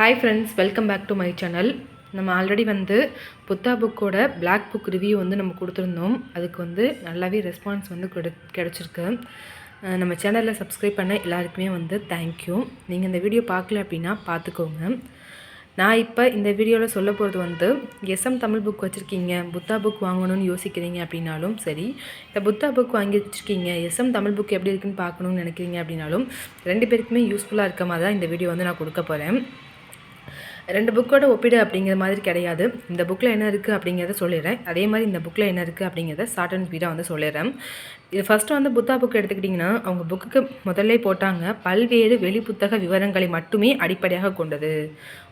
Hi friends welcome back to my channel நம்ம already வந்து புத்தா புக்கோட பிளாக் புக் ரிவ்யூ வந்து நம்ம கொடுத்துருந்தோம். அதுக்கு வந்து நல்லாவே ரெஸ்பான்ஸ் வந்து கிடை கிடச்சிருக்கு. நம்ம சேனலில் சப்ஸ்கிரைப் பண்ண எல்லாருக்குமே வந்து தேங்க்யூ நீங்கள் இந்த வீடியோ பார்க்கல அப்படின்னா பார்த்துக்கோங்க. நான் இப்போ இந்த வீடியோவில் சொல்ல போகிறது வந்து எஸ்எம் தமிழ் புக் வச்சுருக்கீங்க புத்தா புக் வாங்கணும்னு யோசிக்கிறீங்க அப்படின்னாலும் சரி இந்த புத்தா புக் வாங்கி வச்சுருக்கீங்க எஸ்எம் தமிழ் புக் எப்படி இருக்குன்னு பார்க்கணும்னு நினைக்கிறீங்க அப்படின்னாலும் ரெண்டு பேருக்குமே யூஸ்ஃபுல்லாக இருக்க மாதிரி தான் இந்த வீடியோ வந்து நான் கொடுக்க போகிறேன் ரெண்டு புக்கோட ஒப்பிடு அப்படிங்கிற மாதிரி கிடையாது. இந்த புக்கில் என்ன இருக்குது அப்படிங்கிறத சொல்லிடுறேன். அதே மாதிரி இந்த புக்கில் என்ன இருக்குது அப்படிங்கிறத ஷார்ட் அண்ட் ஸ்பீடாக வந்து சொல்லிடுறேன். இது ஃபஸ்ட்டு வந்து புத்தா புக் எடுத்துக்கிட்டிங்கன்னா அவங்க புக்குக்கு முதல்ல போட்டாங்க. பல்வேறு வெளி புத்தக விவரங்களை மட்டுமே அடிப்படையாக கொண்டது.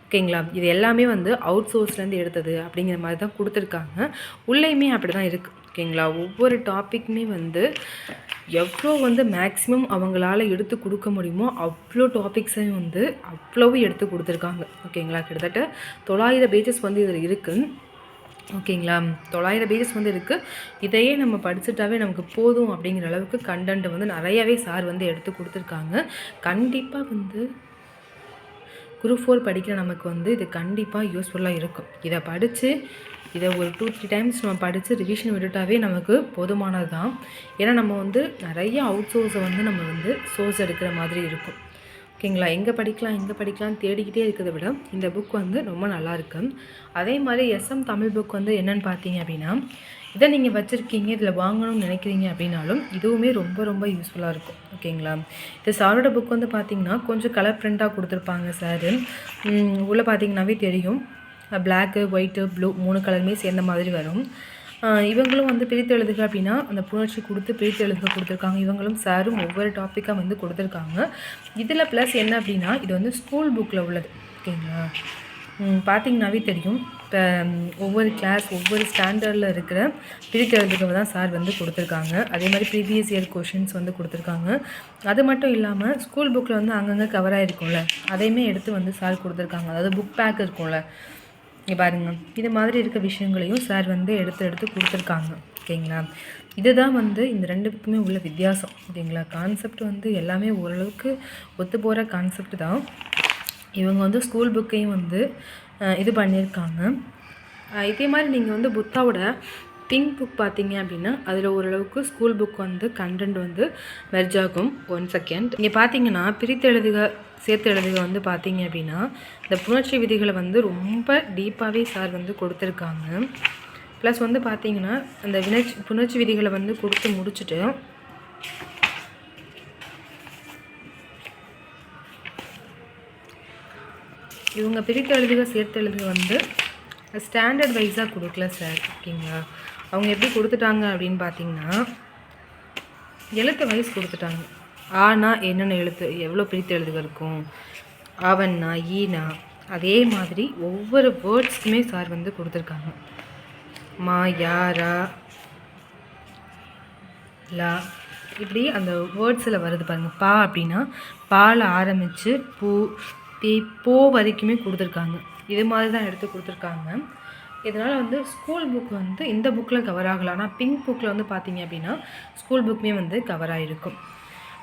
ஓகேங்களா? இது எல்லாமே வந்து அவுட் சோர்ஸ்லேருந்து எடுத்தது அப்படிங்கிற மாதிரி தான் கொடுத்துருக்காங்க. உள்ளேயுமே அப்படி தான் இருக்குது ஓகேங்களா ஒவ்வொரு டாப்பிக்குமே வந்து எவ்வளோ வந்து மேக்ஸிமம் அவங்களால எடுத்து கொடுக்க முடியுமோ அவ்வளோ டாபிக்ஸையும் வந்து அவ்வளவு எடுத்து கொடுத்துருக்காங்க. ஓகேங்களா? கிட்டத்தட்ட தொள்ளாயிரம் பேஜஸ் வந்து இதில் இருக்குது ஓகேங்களா? தொள்ளாயிரம் பேஜஸ் வந்து இருக்குது இதையே நம்ம படிச்சுட்டாவே நமக்கு போதும் அப்படிங்கிற அளவுக்கு கண்டென்ட் வந்து நிறையாவே சார் வந்து எடுத்து கொடுத்துருக்காங்க. கண்டிப்பாக வந்து குரூப் ஃபோர் படிக்கிற நமக்கு வந்து இது கண்டிப்பாக யூஸ்ஃபுல்லாக இருக்கும். இதை படித்து இதை ஒரு டூ த்ரீ டைம்ஸ் நம்ம படித்து ரிவிஷன் விட்டுட்டாவே நமக்கு போதுமானது தான் ஏன்னா நம்ம வந்து நிறைய அவுட் சோர்ஸை வந்து நம்ம வந்து சோர்ஸ் எடுக்கிற மாதிரி இருக்கும். ஓகேங்களா? எங்கே படிக்கலாம் எங்கே படிக்கலாம் தேடிக்கிட்டே இருக்கிறத விட இந்த புக் வந்து ரொம்ப நல்லா இருக்கு. அதே மாதிரி எஸ்எம் தமிழ் புக் வந்து என்னென்னு பார்த்தீங்க அப்படின்னா இதை நீங்கள் வச்சுருக்கீங்க இதில் வாங்கணும்னு நினைக்கிறீங்க அப்படின்னாலும் இதுவுமே ரொம்ப ரொம்ப யூஸ்ஃபுல்லாக இருக்கும். ஓகேங்களா? இந்த சாரோட புக் வந்து பார்த்தீங்கன்னா கொஞ்சம் கலர் பிரிண்ட்டாக கொடுத்துருப்பாங்க சார். உள்ளே பார்த்தீங்கன்னாவே தெரியும். பிளாக்கு ஒயிட்டு ப்ளூ மூணு கலருமே சேர்ந்த மாதிரி வரும். இவங்களும் வந்து பிரித்து எழுதுக அப்படின்னா அந்த புணர்ச்சி கொடுத்து பிரித்து எழுதுக கொடுத்துருக்காங்க. இவங்களும் சாரும் ஒவ்வொரு டாப்பிக்காக வந்து கொடுத்துருக்காங்க. இதில் ப்ளஸ் என்ன அப்படின்னா இது வந்து ஸ்கூல் புக்கில் உள்ளது. ஓகேங்களா பார்த்திங்கனாவே தெரியும். இப்போ ஒவ்வொரு கிளாஸ் ஒவ்வொரு ஸ்டாண்டர்டில் இருக்கிற பிரித்து எழுதுகவை தான் சார் வந்து கொடுத்துருக்காங்க. அதே மாதிரி ப்ரீவியஸ் இயர் கொஷின்ஸ் வந்து கொடுத்துருக்காங்க. அது மட்டும் இல்லாமல் ஸ்கூல் புக்கில் வந்து அங்கங்கே கவர் ஆகிருக்கும்ல அதையுமே எடுத்து வந்து சார் கொடுத்துருக்காங்க. அதாவது புக் பேக் இருக்கும்ல. இங்கே பாருங்க. இது மாதிரி இருக்க விஷயங்களையும் சார் வந்து எடுத்து எடுத்து கொடுத்துருக்காங்க. ஓகேங்களா? இதுதான் வந்து இந்த ரெண்டு உள்ள வித்தியாசம். ஓகேங்களா? கான்செப்ட் வந்து எல்லாமே ஓரளவுக்கு ஒத்து போகிற கான்செப்ட் தான். இவங்க வந்து ஸ்கூல் புக்கையும் வந்து இது பண்ணியிருக்காங்க. இதே மாதிரி நீங்கள் வந்து புத்தாவோட பிங்க் புக் பார்த்தீங்க அப்படின்னா அதில் ஓரளவுக்கு ஸ்கூல் புக் வந்து கண்டென்ட் வந்து மெர்ஜ் ஆகும். ஒன் செகண்ட் இங்கே பார்த்தீங்கன்னா பிரித்து எழுதுக சேர்த்து எழுதுக வந்து பார்த்தீங்க அப்படின்னா இந்த புணர்ச்சி விதிகளை வந்து ரொம்ப டீப்பாகவே சார் வந்து கொடுத்துருக்காங்க. ப்ளஸ் வந்து பார்த்தீங்கன்னா அந்த வினர்ச்சி புணர்ச்சி விதிகளை வந்து கொடுத்து முடிச்சுட்டு இவங்க பிரித்து எழுதுக சேர்த்து எழுதுக வந்து ஸ்டாண்டர்ட் வைஸாக கொடுக்கல சார் ஓகேங்களா? அவங்க எப்படி கொடுத்துட்டாங்க அப்படின்னு பார்த்தீங்கன்னா எழுத்து வைஸ் கொடுத்துட்டாங்க. ஆனா என்னென்ன எழுத்து? எவ்வளோ பிரித்து எழுதுக இருக்கும் அவன்னா ஈனா அதே மாதிரி ஒவ்வொரு வேர்ட்ஸ்க்குமே சார் வந்து கொடுத்துருக்காங்க. மா யாரா லா. இப்படி அந்த வேர்ட்ஸில் வருது பாருங்கள் பா அப்படின்னா பாலை ஆரம்பித்து பூ தீ போ வரைக்குமே கொடுத்துருக்காங்க. இது மாதிரி தான் எடுத்து கொடுத்துருக்காங்க. இதனால் வந்து ஸ்கூல் புக் வந்து இந்த புக்கில் கவர் ஆகலாம் ஆனால் பிங்க் புக்கில் வந்து பார்த்தீங்க அப்படின்னா ஸ்கூல் புக்குமே வந்து கவர் ஆகிருக்கும்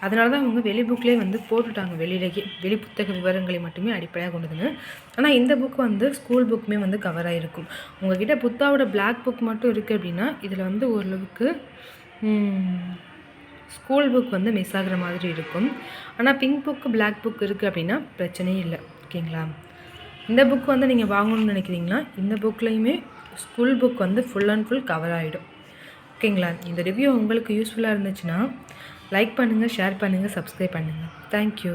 அதனால தான் அவங்க வெளி புக்லேயே வந்து போட்டுட்டாங்க. வெளியிலேயே வெளி புத்தக விவரங்களை மட்டுமே அடிப்படையாக கொண்டதுன்னு ஆனால் இந்த புக் வந்து ஸ்கூல் புக்குமே வந்து கவர் ஆகிருக்கும் உங்ககிட்ட புத்தாவோட பிளாக் புக் மட்டும் இருக்குது அப்படின்னா இதில் வந்து ஓரளவுக்கு ஸ்கூல் புக் வந்து மிஸ் ஆகிற மாதிரி இருக்கும். ஆனால் பிங்க் புக்கு பிளாக் புக் இருக்குது அப்படின்னா பிரச்சனையே இல்லை. ஓகேங்களா? இந்த புக் வந்து நீங்கள் வாங்கணும்னு நினைக்கிறீங்களா? இந்த புக்லேயுமே ஸ்கூல் புக் வந்து ஃபுல் அண்ட் ஃபுல் கவர் ஆகிடும் ஓகேங்களா இந்த ரிவ்யூ உங்களுக்கு யூஸ்ஃபுல்லாக இருந்துச்சுன்னா லைக் பண்ணுங்கள் ஷேர் பண்ணுங்கள் சப்ஸ்கிரைப் பண்ணுங்கள் தேங்க்யூ